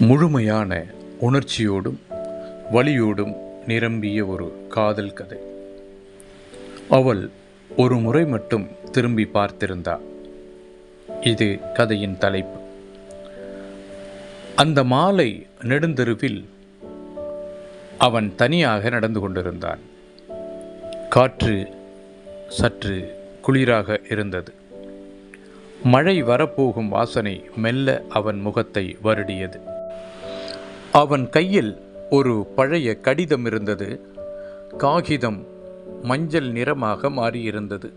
முழுமையான உணர்ச்சியோடும் வலியோடும் நிரம்பிய ஒரு காதல் கதை. அவள் ஒரு முறை மட்டும் திரும்பி பார்த்திருந்தாள் இது கதையின் தலைப்பு. அந்த மாலை நெடுந்தெருவில் அவன் தனியாக நடந்து கொண்டிருந்தான். காற்று சற்று குளிராக இருந்தது. மழை வரப்போகும் வாசனை மெல்ல அவன் முகத்தை வருடியது. அவன் கையில் ஒரு பழைய கடிதம் இருந்தது. காகிதம் மஞ்சள் நிறமாக மாறியிருந்தது.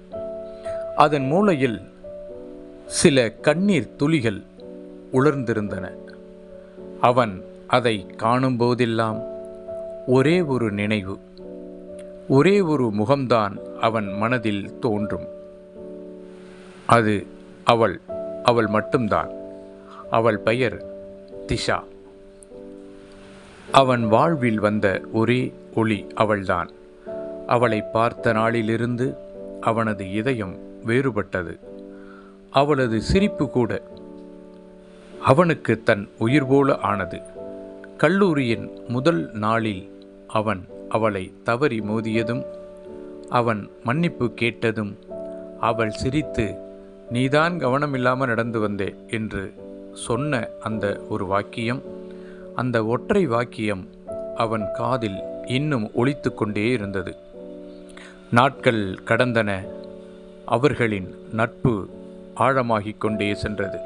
அதன் மூலையில் சில கண்ணீர் துளிகள் உலர்ந்திருந்தன. அவன் அதை காணும்போதெல்லாம் ஒரே ஒரு நினைவு ஒரே ஒரு முகம்தான் அவன் மனதில் தோன்றும். அது அவள் அவள் மட்டும்தான். அவள் பெயர் திஷா. அவன் வாழ்வில் வந்த ஒரே ஒளி அவள்தான். அவளை பார்த்த நாளிலிருந்து அவனது இதயம் வேறுபட்டது. அவளது சிரிப்பு கூட அவனுக்கு தன் உயிர் போல ஆனது. கல்லூரியின் முதல் நாளில் அவன் அவளை தவறி மோதியதும் அவன் மன்னிப்பு கேட்டதும் அவள் சிரித்து நீதான் கவனமில்லாமல் நடந்து வந்தே என்று சொன்ன அந்த ஒரு வாக்கியம் அந்த ஒற்றை வாக்கியம் அவன் காதில் இன்னும் ஒழித்து கொண்டே இருந்தது. நாட்கள் கடந்தன அவர்களின் நட்பு ஆழமாகிக் கொண்டே சென்றது.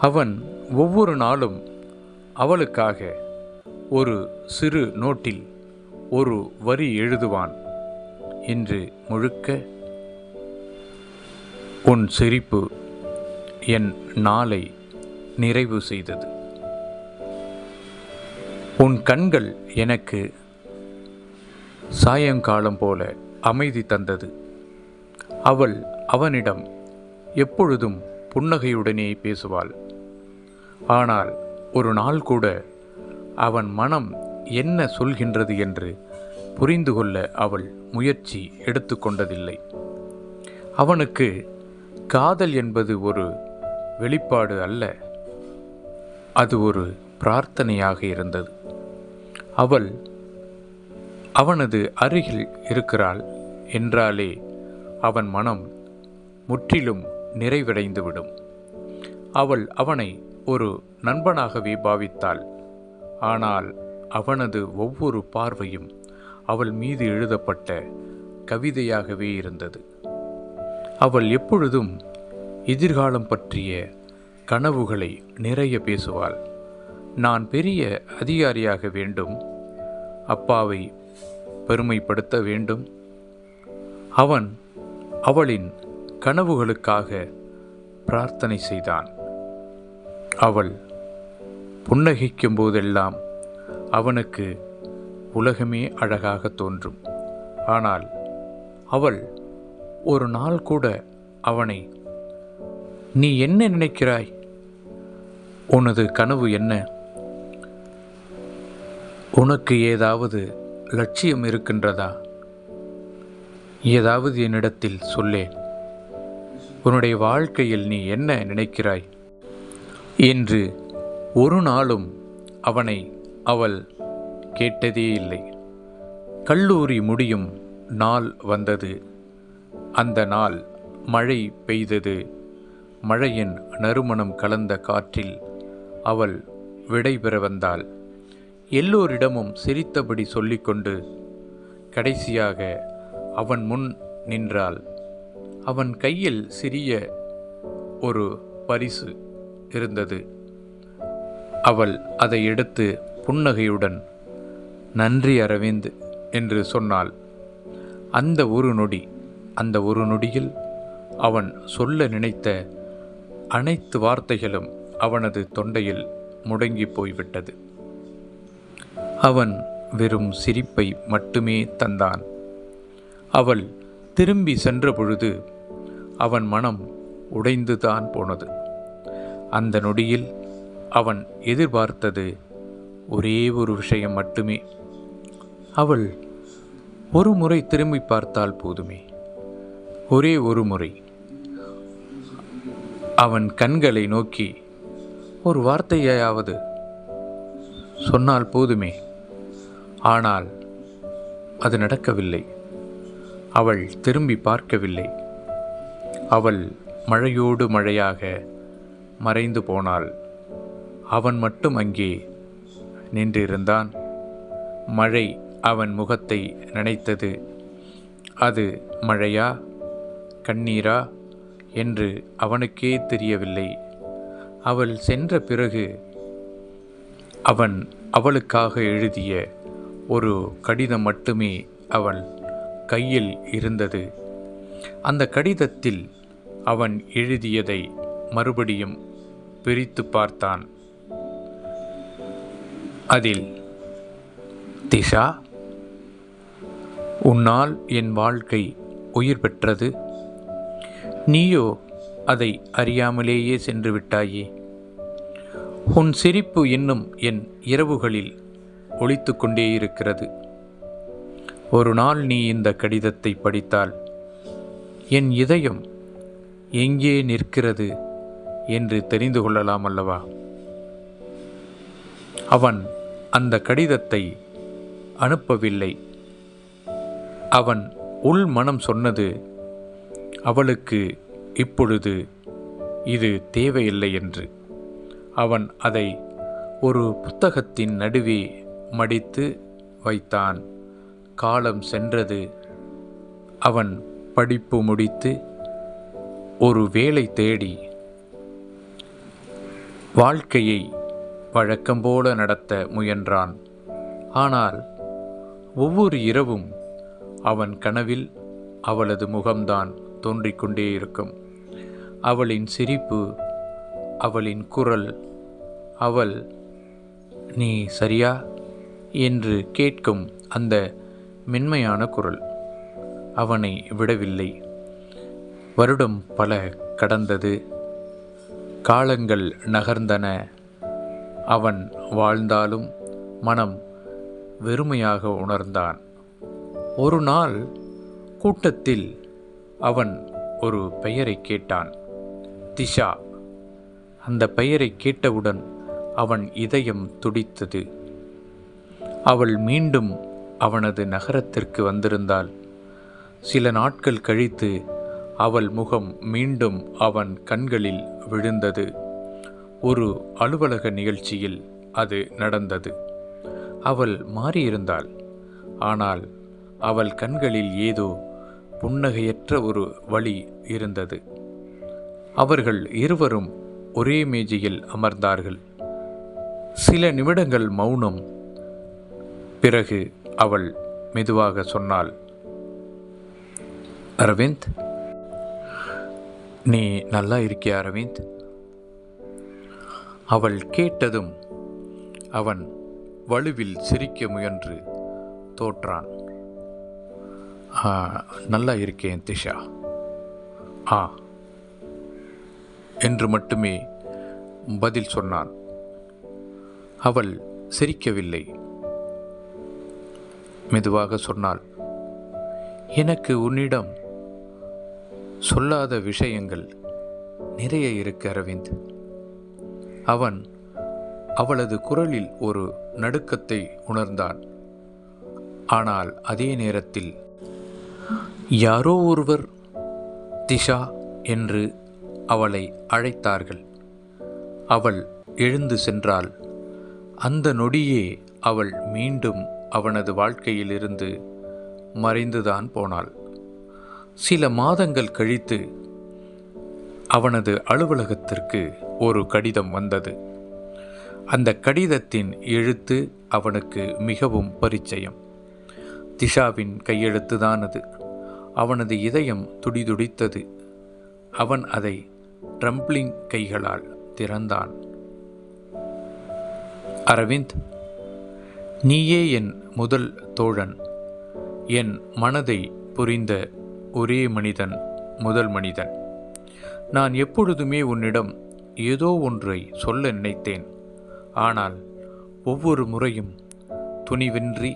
அவன் ஒவ்வொரு நாளும் அவளுக்காக ஒரு சிறு நோட்டில் ஒரு வரி எழுதுவான். இன்று முழுக்க உன் சிரிப்பு என் நாளை நிறைவு செய்தது. உன் கண்கள் எனக்கு சாயங்காலம் போல அமைதி தந்தது. அவள் அவனிடம் எப்பொழுதும் புன்னகையுடனே பேசுவாள். ஆனால் ஒரு நாள் கூட அவன் மனம் என்ன சொல்கின்றது என்று புரிந்து கொள்ள அவள் முயற்சி எடுத்துக்கொண்டதில்லை அவனுக்கு காதல் என்பது ஒரு வெளிப்பாடு அல்ல அது ஒரு பிரார்த்தனையாக இருந்தது. அவள் அவனது அருகில் இருக்கிறாள் என்றாலே அவன் மனம் முற்றிலும் நிறைவடைந்துவிடும். அவள் அவனை ஒரு நண்பனாகவே பாவித்தாள். ஆனால் அவனது ஒவ்வொரு பார்வையும் அவள் மீது எழுதப்பட்ட கவிதையாகவே இருந்தது. அவள் எப்பொழுதும் எதிர்காலம் பற்றிய கனவுகளை நிறைய பேசுவாள். நான் பெரிய அதிகாரியாக வேண்டும். அப்பாவை பெருமைப்படுத்த வேண்டும். அவன் அவளின் கனவுகளுக்காக பிரார்த்தனை செய்தான். அவள் புன்னகைக்கும் போதெல்லாம் அவனுக்கு உலகமே அழகாக தோன்றும். ஆனால் அவள் ஒரு நாள் கூட அவனை நீ என்ன நினைக்கிறாய்? உனது கனவு என்ன? உனக்கு ஏதாவது லட்சியம் இருக்கின்றதா? ஏதாவது என்னிடத்தில் சொல்லேன் உன்னுடைய வாழ்க்கையில் நீ என்ன நினைக்கிறாய்? என்று ஒரு நாளும் அவனை அவள் கேட்டதே இல்லை. கல்லூரி முடியும் நாள் வந்தது. அந்த நாள் மழை பெய்தது. மழையின் நறுமணம் கலந்த காற்றில் அவள் விடைபெற வந்தாள். எல்லோரிடமும் சிரித்தபடி சொல்லிக்கொண்டு கடைசியாக அவன் முன் நின்றாள். அவன் கையில் சிறிய ஒரு பரிசு இருந்தது. அவள் அதை எடுத்து புன்னகையுடன் நன்றி அரவிந்த் என்று சொன்னாள். அந்த ஒரு நொடி அந்த ஒரு நொடியில் அவன் சொல்ல நினைத்த அனைத்து வார்த்தைகளும் அவனது தொண்டையில் முடங்கி போய்விட்டது. அவன் வெறும் சிரிப்பை மட்டுமே தந்தான். அவள் திரும்பி சென்ற பொழுது அவன் மனம் உடைந்துதான் போனது. அந்த நொடியில் அவன் எதிர்பார்த்தது ஒரே ஒரு விஷயம் மட்டுமே. அவள் ஒரு முறை திரும்பி பார்த்தால் போதுமே. ஒரே ஒரு முறை. அவன் கண்களை நோக்கி ஒரு வார்த்தையாவது சொன்னால் போதுமே. ஆனால் அது நடக்கவில்லை. அவள் திரும்பி பார்க்கவில்லை. அவள் மழையோடு மழையாக மறைந்து போனாள். அவன் மட்டும் அங்கே நின்றிருந்தான். மழை அவன் முகத்தை நினைத்தது. அது மழையா கண்ணீரா என்று அவனுக்கே தெரியவில்லை. அவள் சென்ற பிறகு அவன் அவளுக்காக எழுதிய ஒரு கடிதம் மட்டுமே அவள் கையில் இருந்தது. அந்த கடிதத்தில் அவன் எழுதியதை மறுபடியும் பிரித்து பார்த்தான். அதில் திஷா உன்னால் என் வாழ்க்கை உயிர் பெற்றது. நீயோ அதை அறியாமலேயே சென்று விட்டாயே. உன் சிரிப்பு இன்னும் என் இரவுகளில் ஒழித்து கொண்டே இருக்கிறது ஒரு நாள் நீ இந்த கடிதத்தை படித்தால் என் இதயம் எங்கே நிற்கிறது என்று தெரிந்து கொள்ளலாம் அல்லவா? அவன் அந்த கடிதத்தை அனுப்பவில்லை. அவன் உள் மனம் சொன்னது அவளுக்கு இப்பொழுது இது தேவையில்லை என்று. அவன் அதை ஒரு புத்தகத்தின் நடுவே மடித்து வைத்தான். காலம் சென்றது. அவன் படிப்பு முடித்து ஒரு வேலை தேடி வாழ்க்கையை வழக்கம்போல நடத்த முயன்றான். ஆனால் ஒவ்வொரு இரவும் அவன் கனவில் அவளது முகம்தான் தோன்றிக் கொண்டே இருக்கும். அவளின் சிரிப்பு அவளின் குரல். அவள் நீ சரியா? என்று கேட்கும் அந்த மென்மையான குரல். அவனை விடவில்லை. வருடம் பல கடந்தது. காலங்கள் நகர்ந்தன. அவன் வாழ்ந்தாலும் மனம் வெறுமையாக உணர்ந்தான். ஒரு நாள் கூட்டத்தில் அவன் ஒரு பெயரை கேட்டான். திஷா. அந்த பெயரை கேட்டவுடன் அவன் இதயம் துடித்தது. அவள் மீண்டும் அவனது நகரத்திற்கு வந்திருந்தாள். சில நாட்கள் கழித்து அவள் முகம் மீண்டும் அவன் கண்களில் விழுந்தது. ஒரு அலுவலக நிகழ்ச்சியில் அது நடந்தது. அவள் மாறியிருந்தாள். ஆனால் அவள் கண்களில் ஏதோ புன்னகையற்ற ஒரு வழி இருந்தது. அவர்கள் இருவரும் ஒரே மேஜையில் அமர்ந்தார்கள். சில நிமிடங்கள் மௌனம். பிறகு அவள் மெதுவாக சொன்னாள் அரவிந்த் நீ நல்லா இருக்கியா அரவிந்த்? அவள் கேட்டதும் அவன் வலுவில் சிரிக்க முயன்று தோற்றான். நல்லா இருக்கேன் திஷா. ஆ என்று மட்டுமே பதில் சொன்னான். அவள் சிரிக்கவில்லை. மெதுவாக சொன்னாள் எனக்கு உன்னிடம் சொல்லாத விஷயங்கள் நிறைய இருக்கு அரவிந்த். அவன் அவளது குரலில் ஒரு நடுக்கத்தை உணர்ந்தான். ஆனால் அதே நேரத்தில் யாரோ ஒருவர் திஷா என்று அவளை அழைத்தார்கள். அவள் எழுந்து சென்றாள். அந்த நொடியே அவள் மீண்டும் அவனது வாழ்க்கையிலிருந்து மறைந்துதான் போனாள். சில மாதங்கள் கழித்து அவனது அலுவலகத்திற்கு ஒரு கடிதம் வந்தது. அந்த கடிதத்தின் எழுத்து அவனுக்கு மிகவும் பரிச்சயம். திஷாவின் கையெழுத்துதான் அது. அவனது இதயம் துடிதுடித்தது. அவன் அதை ட்ரம்ப்ளிங் கைகளால் திறந்தான். அரவிந்த் நீயே என் முதல் தோழன். என் மனதை புரிந்த ஒரே மனிதன் முதல் மனிதன். நான் எப்பொழுதுமே உன்னிடம் ஏதோ ஒன்றை சொல்ல நினைத்தேன். ஆனால் ஒவ்வொரு முறையும் துணிவின்றி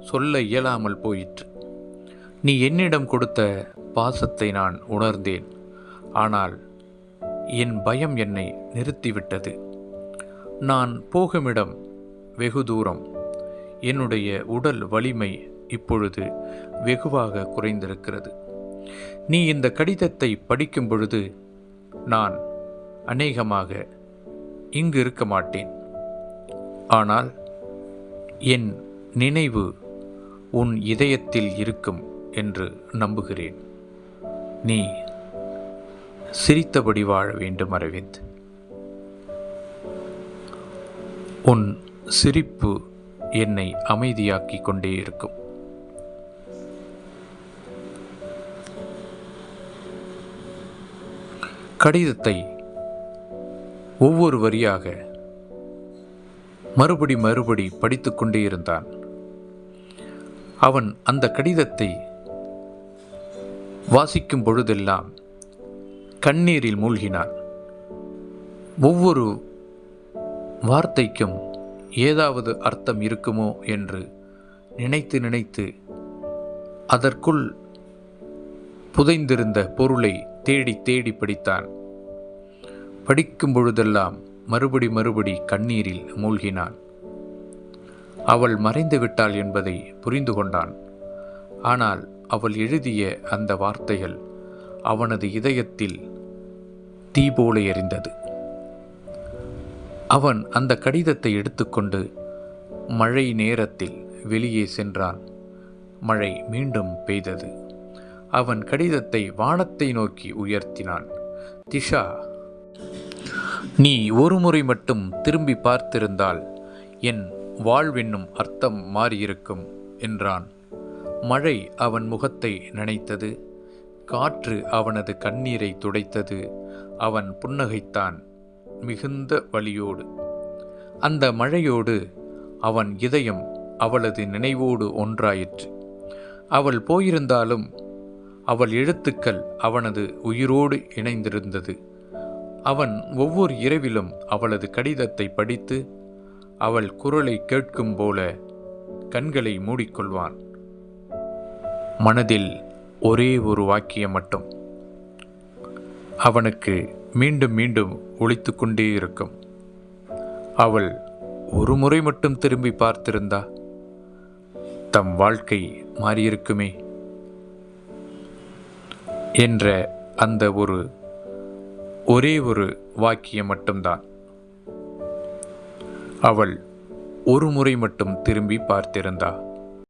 சொல்ல இயலாமல் போயிற்று. நீ என்னிடம் கொடுத்த பாசத்தை நான் உணர்ந்தேன். ஆனால் என் பயம் என்னை நிறுத்திவிட்டது. நான் போகுமிடம் வெகு தூரம். என்னுடைய உடல் வலிமை இப்பொழுது வெகுவாக குறைந்திருக்கிறது. நீ இந்த கடிதத்தை படிக்கும் பொழுது நான் அநேகமாக இங்கு இருக்க மாட்டேன். ஆனால் என் நினைவு உன் இதயத்தில் இருக்கும் என்று நம்புகிறேன். நீ சிரித்தபடி வாழ வேண்டும் அரவிந்த். உன் சிரிப்பு என்னை அமைதியாக்கிக் கொண்டே இருக்கும். கடிதத்தை ஒவ்வொரு வரியாக மறுபடி மறுபடி படித்து கொண்டே இருந்தான். அவன் அந்த கடிதத்தை வாசிக்கும் பொழுதெல்லாம் கண்ணீரில் மூழ்கினான் ஒவ்வொரு வார்த்தைக்கும் ஏதாவது அர்த்தம் இருக்குமோ என்று நினைத்து நினைத்து அதற்குள் புதைந்திருந்த பொருளை தேடி தேடி படித்தான். படிக்கும் பொழுதெல்லாம் மறுபடி மறுபடி கண்ணீரில் மூழ்கினான். அவள் மறைந்து விட்டாள் என்பதை புரிந்து கொண்டான். ஆனால் அவள் எழுதிய அந்த வார்த்தைகள் அவனது இதயத்தில் தீ போல எரிந்தது. அவன் அந்த கடிதத்தை எடுத்துக்கொண்டு மழை நேரத்தில் வெளியே சென்றான். மழை மீண்டும் பெய்தது. அவன் கடிதத்தை வானத்தை நோக்கி உயர்த்தினான். திஷா நீ ஒருமுறை மட்டும் திரும்பி பார்த்திருந்தால் என் வாழ்வென்னும் அர்த்தம் மாறியிருக்கும் என்றான். மழை அவன் முகத்தை நனைத்தது. காற்று அவனது கண்ணீரை துடைத்தது. அவன் புன்னகைத்தான் மிகுந்த வழியோடு அந்த மழையோடு அவன் இதயம் அவளது நினைவோடு ஒன்றாயிற்று. அவள் போயிருந்தாலும் அவள் எழுத்துக்கள் அவனது உயிரோடு இணைந்திருந்தது. அவன் ஒவ்வொரு இரவிலும் அவளது கடிதத்தை படித்து அவள் குரலை கேட்கும் போல கண்களை மூடிக்கொள்வான். மனதில் ஒரே ஒரு வாக்கியம் மட்டும். அவனுக்கு மீண்டும் மீண்டும் ஒழித்து கொண்டே இருக்கும். அவள் ஒரு முறை மட்டும் திரும்பி பார்த்திருந்தா தம் வாழ்க்கை மாறியிருக்குமே என்ற அந்த ஒரு ஒரே ஒரு வாக்கியம் மட்டும்தான். அவள் ஒரு முறை மட்டும் திரும்பி பார்த்திருந்தா